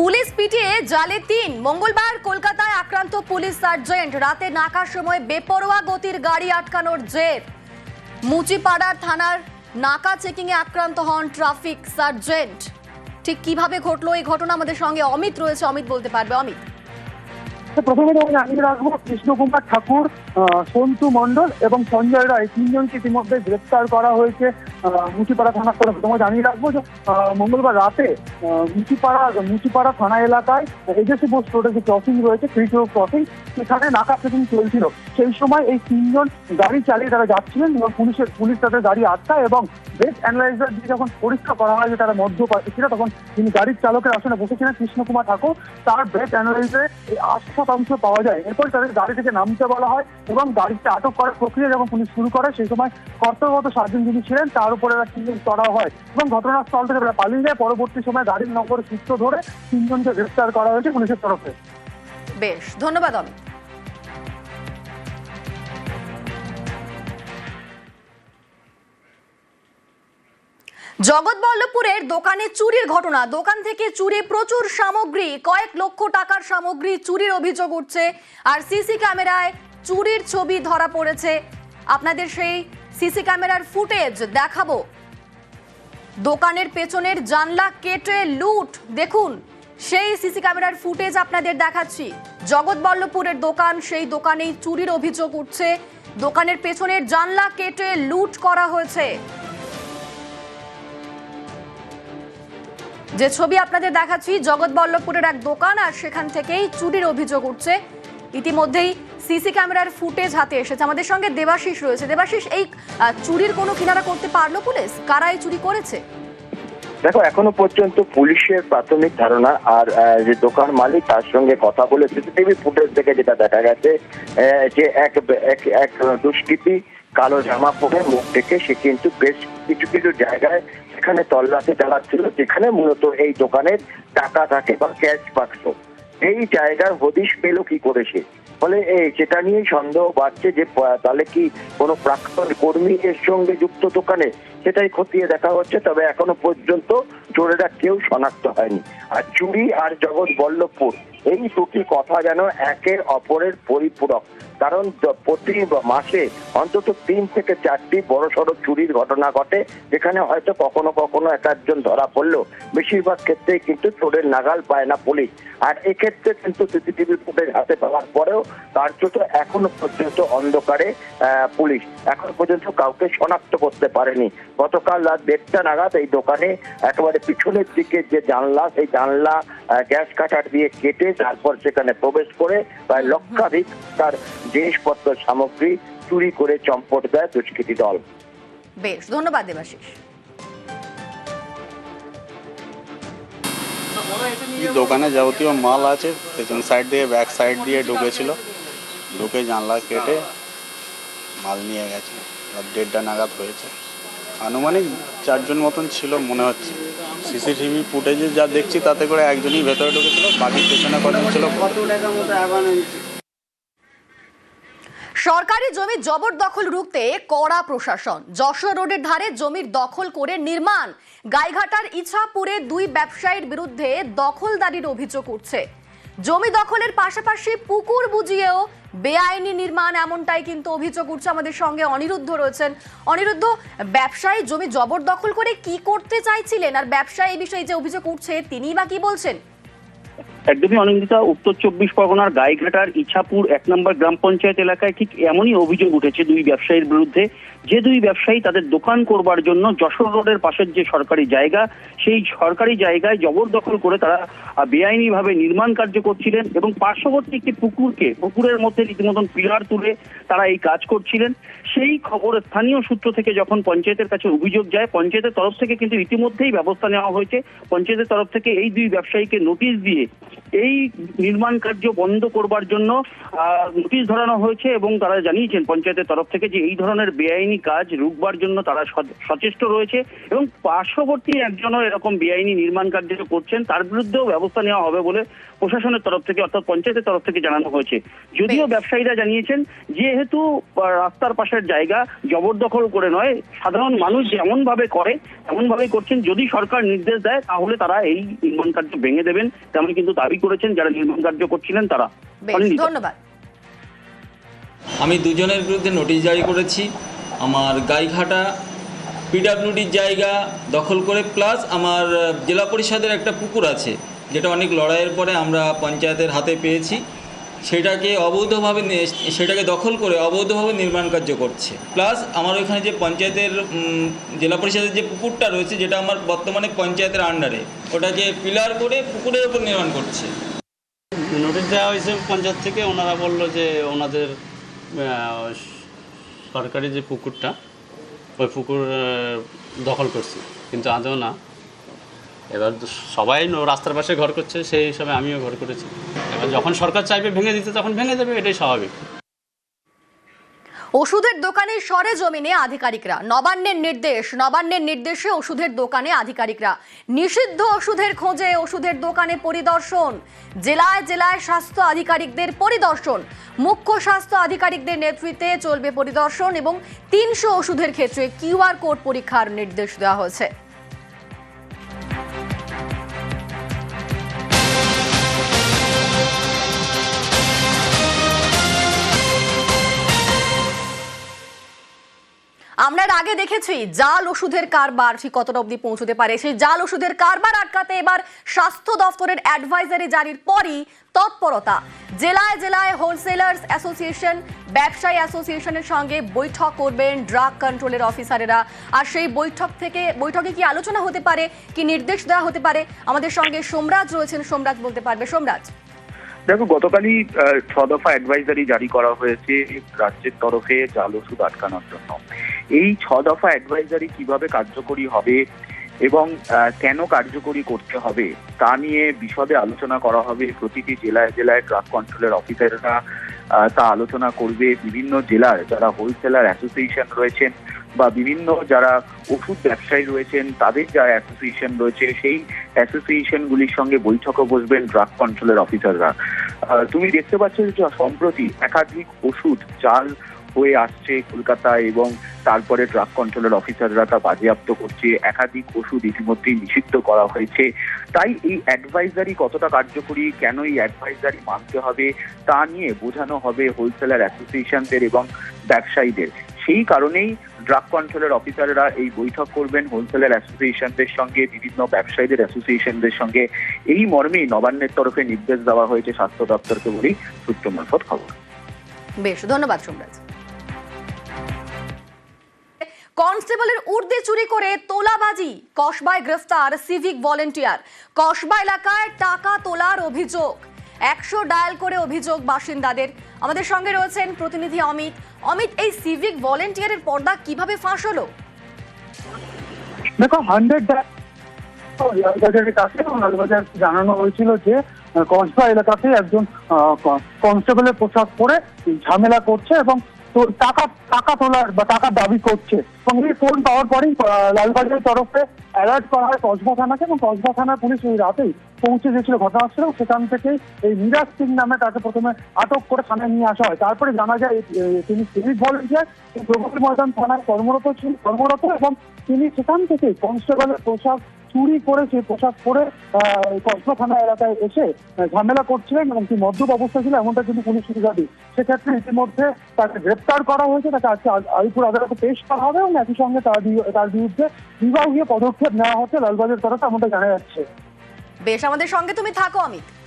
Police পিটিয়ে জালে তিন। মঙ্গলবার কলকাতায় আক্রান্ত পুলিশ সার্জেন্ট। রাতে নাকার সময় বেপরোয়া গতির গাড়ি আটকানোর জের। মুচিপাড়ার থানার নাকা চেকিং এ আক্রান্ত হন ট্রাফিক সার্জেন্ট। ঠিক কীভাবে ঘটলো এই ঘটনা আমাদের সঙ্গে অমিত রয়েছে। অমিত বলতে পারবে। অমিত। তো প্রথমে আমি জানিয়ে রাখব কৃষ্ণকুমার ঠাকুর সন্তু মণ্ডল এবং সঞ্জয় রায়। তিনজনকে ইতিমধ্যে গ্রেপ্তার করা হয়েছে মুচিপাড়া থানার তরফে তোমায় জানিয়ে রাখব যে মঙ্গলবার রাতে মুচিপাড়া মুচিপাড়া থানা এলাকায় এজেসি বোস রোডের যে ক্রসিং রয়েছে তৃতীয় ক্রসিং সেখানে নাকা চেকিং চলছিল। সেই সময় এই তিনজন গাড়ি চালিয়ে তারা যাচ্ছিলেন এবং পুলিশের, পুলিশ তাদের গাড়ি আটকায় এবং বেস অ্যানালাইজার দিয়ে যখন পরীক্ষা করা হয় যে তারা মধ্যপ্রাচ্য ছিল তখন তিনি গাড়ির চালকের আসনে বসেছিলেন কৃষ্ণকুমার ঠাকুর। তার ব্রেক অ্যানালাইজারে আট শতাংশ পাওয়া যায়। এরপর তাদের গাড়ি থেকে নামতে বলা হয় এবং গাড়িতে আটক করার প্রক্রিয়া যখন পুলিশ শুরু করে, সেই সময় কর্তব্যরত সার্জন যিনি ছিলেন, তার উপরে তিনজন হয় এবং ঘটনাস্থল থেকে পালিয়ে যায়। পরবর্তী সময় গাড়ির নম্বর সূত্র ধরে তিনজনকে গ্রেফতার করা হয়েছে পুলিশের তরফে। বেশ, ধন্যবাদ অমিত। জগৎবল্লভপুরের দোকানে চুরির ঘটনা। দোকান থেকে চুরি প্রচুর সামগ্রী, কয়েক লক্ষ টাকার সামগ্রী চুরির অভিযোগ উঠছে। আর সিসি ক্যামেরায় চুরির ছবি ধরা পড়েছে। আপনাদের সেই সিসি ক্যামেরার ফুটেজ দেখাবো। দোকানের পেছনের জানলা কেটে লুট। দেখুন, সেই সিসি ক্যামেরার ফুটেজ আপনাদের দেখাচ্ছি। জগৎবল্লভপুরের দোকান, সেই দোকানেই চুরির অভিযোগ উঠছে। দোকানের পেছনের জানলা কেটে লুট করা হয়েছে। যে ছবি আপনাদের দেখাচ্ছি জগৎবল্লভপুরের এক দোকান, আর সেখান থেকেই চুরির অভিযোগ উঠছে। ইতিমধ্যেই সিসি ক্যামেরার ফুটেজ হাতে এসেছে। আমাদের সঙ্গে দেবাশিস রয়েছে। দেবাশিস, এই চুরির কোনো কিনারা করতে পারল পুলিশ? কারা চুরি করেছে? দেখো, এখনও পর্যন্ত পুলিশের প্রাথমিক ধারণা আর যে দোকান মালিক তার সঙ্গে কথা বলে সিসিটিভি ফুটেজ থেকে যেটা দেখা গেছে যে এক এক দুষ্কৃতী কালো জামা পরে মুখ থেকে সে কিন্তু বেশ কিছু কিছু জায়গায় সেখানে তল্লাশি চালাচ্ছিল, যেখানে মূলত এই দোকানের টাকা থাকে বা ক্যাশ বাক্স এই জায়গার হদিশ পেল কি করে সে? ফলে সেটা নিয়েই সন্দেহ বাড়ছে যে তাহলে কি কোনো প্রাক্তন কর্মী এর সঙ্গে যুক্ত দোকানে সেটাই খতিয়ে দেখা হচ্ছে? তবে এখনও পর্যন্ত চোরেরা কেউ শনাক্ত হয়নি। আর চুরি আর জগৎ বল্লভপুর, এই দুটি কথা যেন একের অপরের পরিপূরক। কারণ প্রতি মাসে অন্তত তিন থেকে চারটি বড় সড়ো চুরির ঘটনা ঘটে, যেখানে হয়তো কখনো কখনো এক একজন ধরা পড়ল বেশিরভাগ ক্ষেত্রেই কিন্তু চোরের নাগাল পায় না পুলিশ। আর এক্ষেত্রে কিন্তু সিসিটিভি ফুটেজ হাতে পাওয়ার পরেও কার্যত এখনও পর্যন্ত অন্ধকারে পুলিশ এখন পর্যন্ত কাউকে শনাক্ত করতে পারেনি। গতকাল রাত দেড়টা নাগাদ এই দোকানে একেবারে পিছনের দিকে যে জানলা, সেই জানলা গ্যাস কাটার দিয়ে কেটে তারপর সেখানে প্রবেশ করে প্রায় লক্ষাধিক তার জিনিসপত্র সামগ্রী চুরি করে চম্পট দেয় দুষ্কৃতী দল। বেশ ধন্যবাদ দেবাশিস। দোকানে যাবতীয় মাল আছে পেছন সাইড দিয়ে ব্যাক সাইড দিয়ে ঢুকেছিল। ঢুকে জানলা কেটে মাল নিয়ে গেছে দেড়টা নাগাদ হয়েছে। আনুমানিক চারজন মতন ছিল মনে হচ্ছে। সিসিটিভি ফুটেজে যা দেখছি, তাতে করে একজনই ভেতরে ঢুকেছিল, বাকি পেছনে কজন ছিল? সরকারি জমি জবরদখল রুখতে কড়া প্রশাসন। যশোর রোডের ধারে জমির দখল করে নির্মাণ। গাইঘাটার ইছাপুরে দুই ব্যবসায়ীর বিরুদ্ধে দখলদারির অভিযোগ উঠছে। জমি দখলের পাশাপাশি পুকুর বুঝিয়েও বেআইনি নির্মাণ এমনটাই কিন্তু অভিযোগ উঠছে আমাদের সঙ্গে। অনিরুদ্ধ রয়েছেন। অনিরুদ্ধ, ব্যবসায়ী জমি জবরদখল করে কি করতে চাইছিলেন? আর ব্যবসায়ী এই বিষয়ে যে অভিযোগ উঠছে তিনি বা কি বলছেন? একদমই অনিন্দিতা, উত্তর চব্বিশ পরগনার গাইঘাটার ইছাপুর এক নম্বর গ্রাম পঞ্চায়েত এলাকায় ঠিক এমনই অভিযোগ উঠেছে দুই ব্যবসায়ীর বিরুদ্ধে। যে দুই ব্যবসায়ী তাদের দোকান করবার জন্য যশোর রোডের পাশের যে সরকারি জায়গা, সেই সরকারি জায়গায় জবরদখল করে তারা বেআইনিভাবে নির্মাণ কার্য করছিলেন এবং পার্শ্ববর্তী একটি পুকুরকে, পুকুরের মধ্যে রীতিমতন পিলার তুলে তারা এই কাজ করছিলেন। সেই খবর স্থানীয় সূত্র থেকে যখন পঞ্চায়েতের কাছে অভিযোগ যায়, পঞ্চায়েতের তরফ থেকে কিন্তু ইতিমধ্যেই ব্যবস্থা নেওয়া হয়েছে। পঞ্চায়েতের তরফ থেকে এই দুই ব্যবসায়ীকে নোটিশ দিয়ে এই নির্মাণ কার্য বন্ধ করবার জন্য নোটিশ ধরানো হয়েছে এবং তারা জানিয়েছেন পঞ্চায়েতের তরফ থেকে যে এই ধরনের বেআইনি কাজ রুখবার জন্য তারা সচেষ্ট রয়েছে এবং পার্শ্ববর্তী একজনও এরকম বেআইনি নির্মাণ কার্য করছেন তার বিরুদ্ধেও ব্যবস্থা নেওয়া হবে বলে প্রশাসনের তরফ থেকে অর্থাৎ পঞ্চায়েতের তরফ থেকে জানানো হয়েছে। যদিও ব্যবসায়ীরা জানিয়েছেন যেহেতু রাস্তার পাশের জায়গা জবরদখল করে নয় সাধারণ মানুষ যেমন ভাবে করে এমন ভাবে করছেন। যদি সরকার নির্দেশ দেয় তাহলে তারা এই নির্মাণ কার্য ভেঙে দেবেন তেমন কিন্তু দাবি করেছেন যারা নির্মাণ কার্য করছিলেন তারা। ধন্যবাদ। আমি দুজনের বিরুদ্ধে নোটিশ জারি করেছি। আমার গাইঘাটা পিডাব্লিউডির জায়গা দখল করে প্লাস আমার জেলা পরিষদের একটা পুকুর আছে, যেটা অনেক লড়াইয়ের পরে আমরা পঞ্চায়েতের হাতে পেয়েছি। সেটাকে অবৈধভাবে সেটাকে দখল করে অবৈধভাবে নির্মাণ কার্য করছে। প্লাস আমার ওইখানে যে পঞ্চায়েতের জেলা পরিষদের যে পুকুরটা রয়েছে, যেটা আমার বর্তমানে পঞ্চায়েতের আন্ডারে ওটাকে পিলার করে পুকুরের উপর নির্মাণ করছে। নোটিশ দেওয়া হয়েছে পঞ্চায়েত থেকে, ওনারা বলল যে ওনাদের সরকারি যে পুকুরটা, ওই পুকুর দখল করছি। কিন্তু আদৌ না। এবার সবাই রাস্তার পাশে ঘর করছে, সেই হিসাবে আমিও ঘর করেছি। এবার যখন সরকার চাইবে ভেঙে দিতে, তখন ভেঙে দেবে, এটাই স্বাভাবিক। ওষুধের দোকানে সরে জমিনে আধিকারিকরা। নবান্নের নির্দেশ, নবান্নের নির্দেশে ওষুধের দোকানে আধিকারিকরা। নিষিদ্ধ ওষুধের খোঁজে ওষুধের দোকানে পরিদর্শন। জেলায় জেলায় স্বাস্থ্য আধিকারিকদের পরিদর্শন। মুখ্য স্বাস্থ্য আধিকারিকদের নেতৃত্বে চলবে পরিদর্শন এবং তিনশো ওষুধের ক্ষেত্রে কিউআর কোড পরীক্ষার নির্দেশ দেওয়া হয়েছে। আমরা আগে দেখেছি জাল ওষুধের কারবার ঠিক কতটা অবধি পৌঁছতে পারে। সেই জাল ওষুধের কারবার আটকাতে এবার স্বাস্থ্য দফতরের অ্যাডভাইজারি জারির পরই তৎপরতা। জেলায় জেলায় হোলসেলার্স অ্যাসোসিয়েশন ব্যবসায়ী অ্যাসোসিয়েশনের সঙ্গে বৈঠক করবেন ড্রাগ কন্ট্রোলের অফিসারেরা আর সেই বৈঠক থেকে, বৈঠকে কি আলোচনা হতে পারে, কি নির্দেশ দেওয়া হতে পারে? আমাদের সঙ্গে সোমরাজ রয়েছেন। সোমরাজ বলতে পারবে। সোমরাজ। দেখো, গতকালই ছ দফা অ্যাডভাইজারি জারি করা হয়েছে রাজ্যের তরফে জাল ওষুধ আটকানোর জন্য। এই ছ দফা অ্যাডভাইজারি কীভাবে কার্যকরী হবে এবং কেন কার্যকরী করতে হবে তা নিয়ে বিশদে আলোচনা করা হবে। প্রতিটি জেলায় জেলায় ড্রাগ কন্ট্রোলের অফিসাররা তা আলোচনা করবে। বিভিন্ন জেলার যারা হোলসেলার অ্যাসোসিয়েশন রয়েছেন বা বিভিন্ন যারা ওষুধ ব্যবসায়ী রয়েছেন, তাদের যারা অ্যাসোসিয়েশন রয়েছে, সেই অ্যাসোসিয়েশনগুলির সঙ্গে বৈঠকে বসবেন ড্রাগ কন্ট্রোলের অফিসাররা তুমি দেখতে পাচ্ছ যে সম্প্রতি একাধিক ওষুধ চাল হয়ে আসছে কলকাতায় এবং তারপরে ড্রাগ কন্ট্রোলের অফিসাররা তা বাজেয়াপ্ত করছে। একাধিক ওষুধ ইতিমধ্যেই নিষিদ্ধ করা হয়েছে। তাই এই অ্যাডভাইজারি কতটা কার্যকরী? কেন এই অ্যাডভাইজারি মানতে হবে? তা নিয়ে বোঝানো হবে হোলসেলার অ্যাসোসিয়েশনদের এবং ব্যবসায়ীদের। সেই কারণেই ড্রাগ কন্ট্রোলের অফিসাররা এই বৈঠক করবেন হোলসেলার অ্যাসোসিয়েশনদের সঙ্গে, বিভিন্ন ব্যবসায়ীদের অ্যাসোসিয়েশনদের সঙ্গে। এই মর্মেই নবান্নের তরফে নির্দেশ দেওয়া হয়েছে স্বাস্থ্য দপ্তরকে বলেই সূত্র মারফত খবর। বেশ, ধন্যবাদ, সোমরাজ। কনস্টেবলের উর্দে চুরি করে তোলাবাজি, কসবায় গ্রেফতার সিভিক ভলেন্টিয়ার। কসবা এলাকায় টাকা তোলার অভিযোগ। একশো ডায়াল করে অভিযোগ বাসিন্দাদের। আমাদের সঙ্গে রয়েছেন প্রতিনিধি অমিত। অমিত, এই সিভিক ভলেন্টিয়ারের পর্দা কীভাবে ফাঁস হলো? দেখো হান্ড্রেড লালবাজারের কাছে লালবাজার জানানো হয়েছিল যে, কসবা এলাকাতে একজন কনস্টেবলের পোশাক পরে ঝামেলা করছে এবং টাকা টাকা তোলার বা টাকা দাবি করছে। এবং এই ফোন পাওয়ার পরেই লালবাজারের তরফে অ্যালার্ট করা হয় কসবা থানাকে এবং কসবা থানার পুলিশ ওই রাতেই পৌঁছে গেছিল। ঘটনাস্থলে সেখান থেকে এই মিরাজ সিং নামে তাকে প্রথমে আটক করে থানায় নিয়ে আসা হয়। তারপরে জানা যায় তিনি সিভিক ভলেন্টিয়ার প্রগতি ময়দান থানায় কর্মরত ছিলেন কর্মরত এবং তিনি সেখান থেকে কনস্টেবলের পোশাক চুরি করে সেই পোশাক পরে কসবা থানা এলাকায় এসে ঝামেলা করছিলেন এবং কি মদ্যপ অবস্থা ছিল এমনটা কিন্তু পুলিশ সূত্রে দাবি সেক্ষেত্রে ইতিমধ্যে তাকে গ্রেপ্তার করা হয়েছে, তাকে আজকে আল- আলিপুর আদালতে পেশ করা হবে এবং একই সঙ্গে তার তার বিরুদ্ধে বিবাহীয় পদক্ষেপ নেওয়া হচ্ছে লালবাজার তরফে, এমনটা জানা যাচ্ছে। বেশ, আমাদের সঙ্গে তুমি থাকো, অমিত।